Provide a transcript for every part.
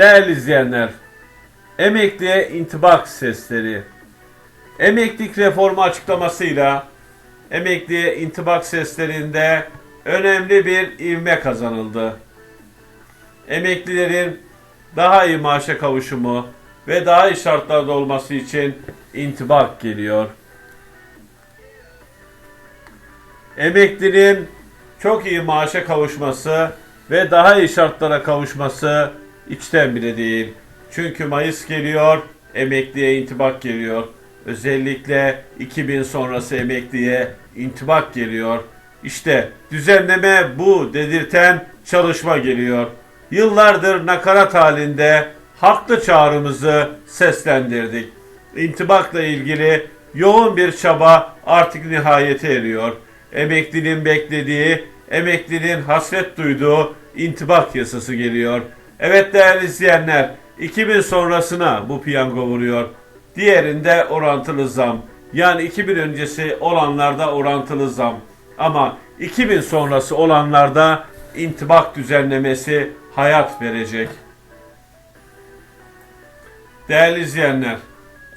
Değerli izleyenler, emekliye intibak sesleri. Emeklilik reformu açıklamasıyla emekliye intibak seslerinde önemli bir ivme kazanıldı. Emeklilerin daha iyi maaşa kavuşumu ve daha iyi şartlarda olması için intibak geliyor. Emeklinin çok iyi maaşa kavuşması ve daha iyi şartlara kavuşması içten bile değil. Çünkü Mayıs geliyor, emekliye intibak geliyor. Özellikle 2000 sonrası emekliye intibak geliyor. İşte düzenleme bu dedirten çalışma geliyor. Yıllardır nakarat halinde haklı çağrımızı seslendirdik. İntibakla ilgili yoğun bir çaba artık nihayete eriyor. Emeklinin beklediği, emeklinin hasret duyduğu intibak yasası geliyor. Evet değerli izleyenler, 2000 sonrasına bu piyango vuruyor. Diğerinde orantılı zam. Yani 2000 öncesi olanlarda orantılı zam. Ama 2000 sonrası olanlarda intibak düzenlemesi hayat verecek. Değerli izleyenler,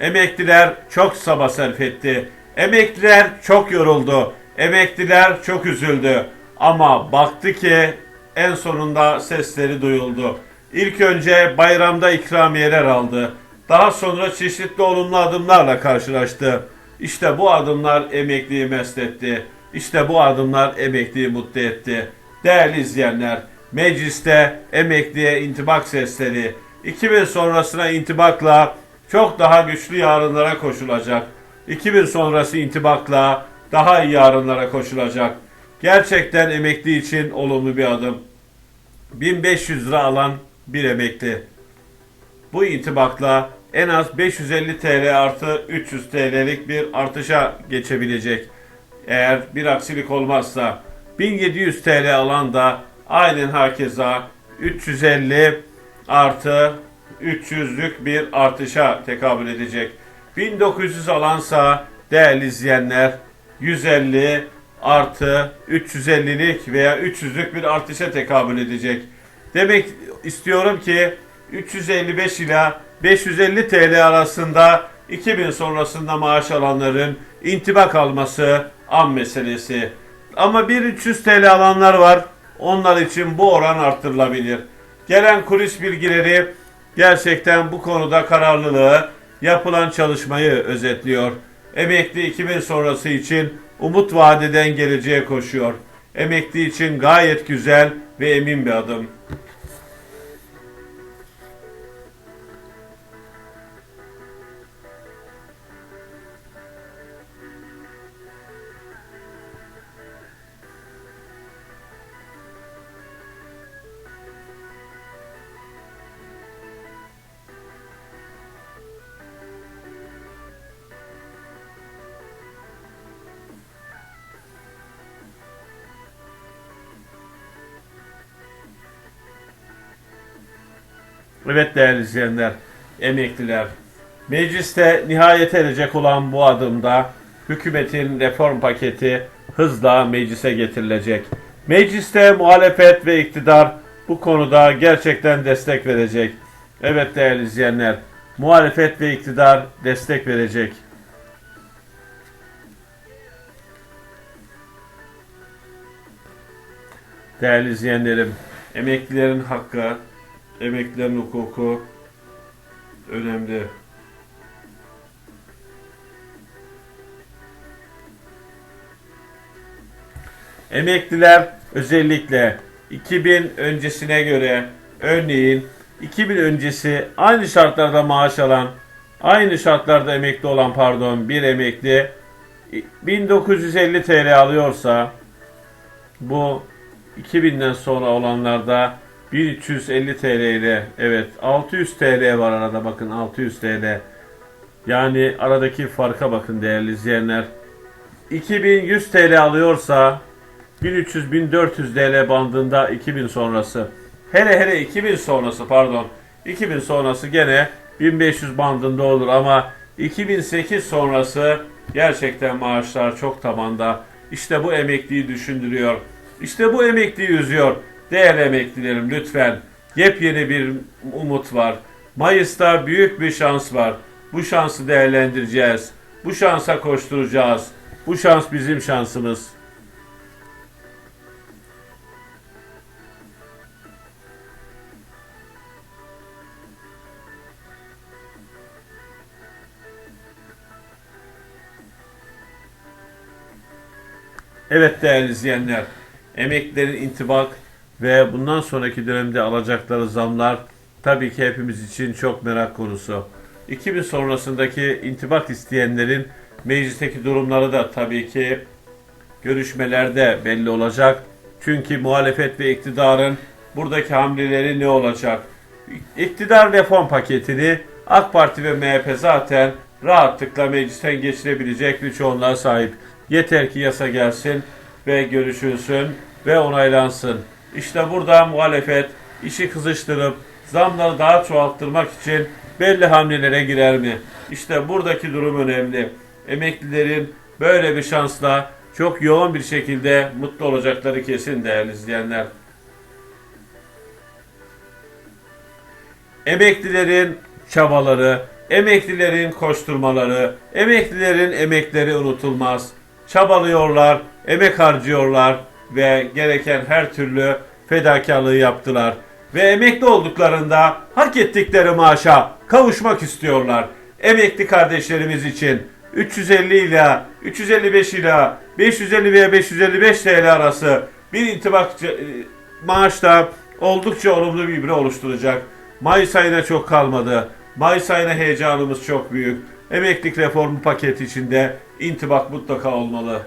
emekliler çok saba sarf etti. Emekliler çok yoruldu. Emekliler çok üzüldü. Ama baktı ki en sonunda sesleri duyuldu. İlk önce bayramda ikramiyeler aldı. Daha sonra çeşitli olumlu adımlarla karşılaştı. İşte bu adımlar emekliyi mest etti. İşte bu adımlar emekliyi mutlu etti. Değerli izleyenler, mecliste emekliye intibak sesleri, 2000 sonrasına intibakla çok daha güçlü yarınlara koşulacak. 2000 sonrası intibakla daha iyi yarınlara koşulacak. Gerçekten emekli için olumlu bir adım. 1500 lira alan bir emekli. Bu intibakla en az 550 TL artı 300 TL'lik bir artışa geçebilecek. Eğer bir aksilik olmazsa 1700 TL alan da aynen herkese 350 artı 300'lük bir artışa tekabül edecek. 1900 alansa değerli izleyenler 150 artı 350'lik veya 300'lük bir artışa tekabül edecek. Demek istiyorum ki 355 ila 550 TL arasında 2000 sonrasında maaş alanların intibak alması an meselesi. Ama bir 300 TL alanlar var. Onlar için bu oran arttırılabilir. Gelen kulis bilgileri gerçekten bu konuda kararlılığı, yapılan çalışmayı özetliyor. Emekli 2000 sonrası için umut vadeden geleceğe koşuyor. Emekli için gayet güzel ve emin bir adım. Evet değerli izleyenler, emekliler. Mecliste nihayet erecek olan bu adımda hükümetin reform paketi hızla meclise getirilecek. Mecliste muhalefet ve iktidar bu konuda gerçekten destek verecek. Evet değerli izleyenler, muhalefet ve iktidar destek verecek. Değerli izleyenlerim, emeklilerin hakkı, emeklilerin hukuku önemli. Emekliler özellikle 2000 öncesine göre örneğin 2000 öncesi aynı şartlarda maaş alan, aynı şartlarda emekli olan pardon bir emekli 1950 TL alıyorsa bu 2000'den sonra olanlarda 1350 TL ile evet 600 TL var arada bakın 600 TL. Yani aradaki farka bakın değerli izleyenler. 2100 TL alıyorsa 1300-1400 TL bandında 2000 sonrası. Hele hele 2000 sonrası pardon. 2000 sonrası gene 1500 bandında olur ama 2008 sonrası gerçekten maaşlar çok tabanda. İşte bu emekliyi düşündürüyor. İşte bu emekliyi üzüyor. Değerli emeklilerim lütfen Yepyeni bir umut var. Mayıs'ta büyük bir şans var. Bu şansı değerlendireceğiz. Bu şansa koşturacağız. Bu şans bizim şansımız. Evet değerli izleyenler, emeklilerin intibak ve bundan sonraki dönemde alacakları zamlar tabii ki hepimiz için çok merak konusu. 2000 sonrasındaki intibak isteyenlerin meclisteki durumları da tabii ki görüşmelerde belli olacak. Çünkü muhalefet ve iktidarın buradaki hamleleri ne olacak? İktidar reform paketini AK Parti ve MHP zaten rahatlıkla meclisten geçirebilecek bir çoğunluğa sahip. Yeter ki yasa gelsin ve görüşülsün ve onaylansın. İşte burada muhalefet işi kızıştırıp zamları daha çoğalttırmak için belli hamlelere girer mi? İşte buradaki durum önemli. Emeklilerin böyle bir şansla çok yoğun bir şekilde mutlu olacakları kesin değerli izleyenler. Emeklilerin çabaları, emeklilerin koşturmaları, emeklilerin emekleri unutulmaz. Çabalıyorlar, emek harcıyorlar ve gereken her türlü fedakarlığı yaptılar. Ve emekli olduklarında hak ettikleri maaşa kavuşmak istiyorlar. Emekli kardeşlerimiz için 350 ile 355 ile 550 veya 555 TL arası bir intibak e, maaş da oldukça olumlu bir ibre oluşturacak. Mayıs ayına çok kalmadı. Mayıs ayına heyecanımız çok büyük. Emeklilik reformu paketi içinde intibak mutlaka olmalı.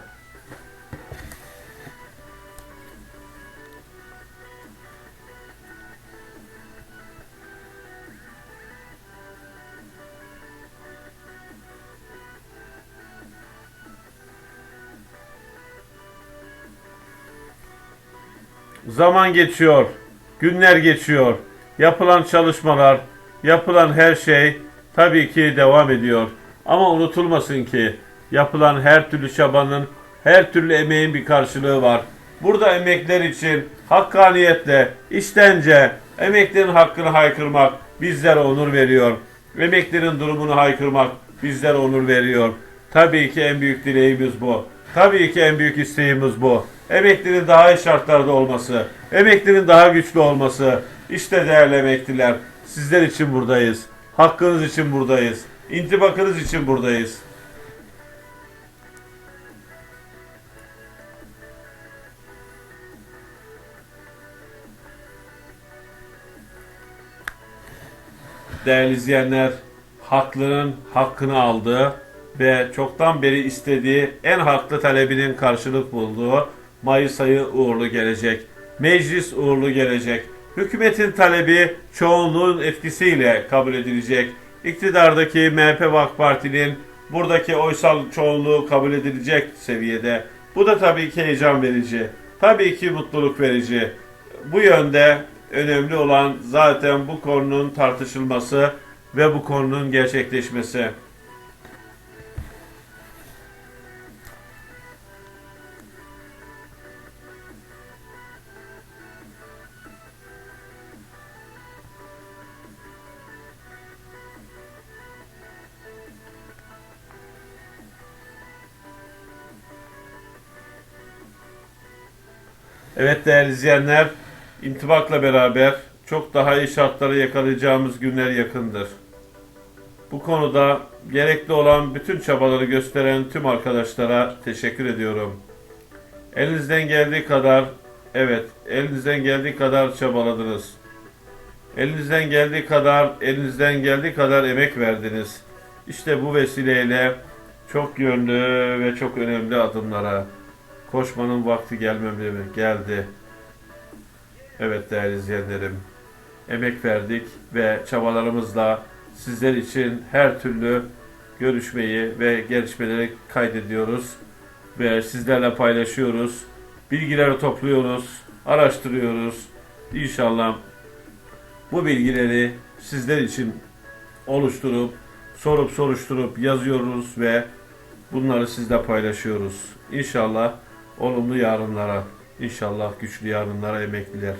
Zaman geçiyor, günler geçiyor. Yapılan çalışmalar, yapılan her şey tabii ki devam ediyor. Ama unutulmasın ki yapılan her türlü çabanın, her türlü emeğin bir karşılığı var. Burada emekler için hakkaniyetle, iştence, emeklerin hakkını haykırmak bizlere onur veriyor. Emeklerin durumunu haykırmak bizlere onur veriyor. Tabii ki en büyük dileğimiz bu. Tabii ki en büyük isteğimiz bu. Emeklinin daha iyi şartlarda olması, emeklinin daha güçlü olması. İşte değerli emekliler, sizler için buradayız. Hakkınız için buradayız. İntibakınız için buradayız. Değerli izleyenler, hakların hakkını aldığı ve çoktan beri istediği en haklı talebinin karşılık bulduğu Mayıs ayı uğurlu gelecek. Meclis uğurlu gelecek. Hükümetin talebi çoğunluğun etkisiyle kabul edilecek. İktidardaki MHP ve AK Parti'nin buradaki oysal çoğunluğu kabul edilecek seviyede. Bu da tabii ki heyecan verici. Tabii ki mutluluk verici. Bu yönde önemli olan zaten bu konunun tartışılması ve bu konunun gerçekleşmesi. Evet değerli izleyenler, intibakla beraber çok daha iyi şartları yakalayacağımız günler yakındır. Bu konuda gerekli olan bütün çabaları gösteren tüm arkadaşlara teşekkür ediyorum. Elinizden geldiği kadar, evet, elinizden geldiği kadar çabaladınız. Elinizden geldiği kadar, elinizden geldiği kadar emek verdiniz. İşte bu vesileyle çok yönlü ve çok önemli adımlara koşmanın vakti gelmemeli mi? Geldi. Evet değerli izleyenlerim. Emek verdik ve çabalarımızla sizler için her türlü görüşmeyi ve gelişmeleri kaydediyoruz ve sizlerle paylaşıyoruz. Bilgileri topluyoruz, araştırıyoruz. İnşallah bu bilgileri sizler için oluşturup, sorup soruşturup yazıyoruz ve bunları sizle paylaşıyoruz. İnşallah olumlu yarınlara, inşallah güçlü yarınlara emekliler.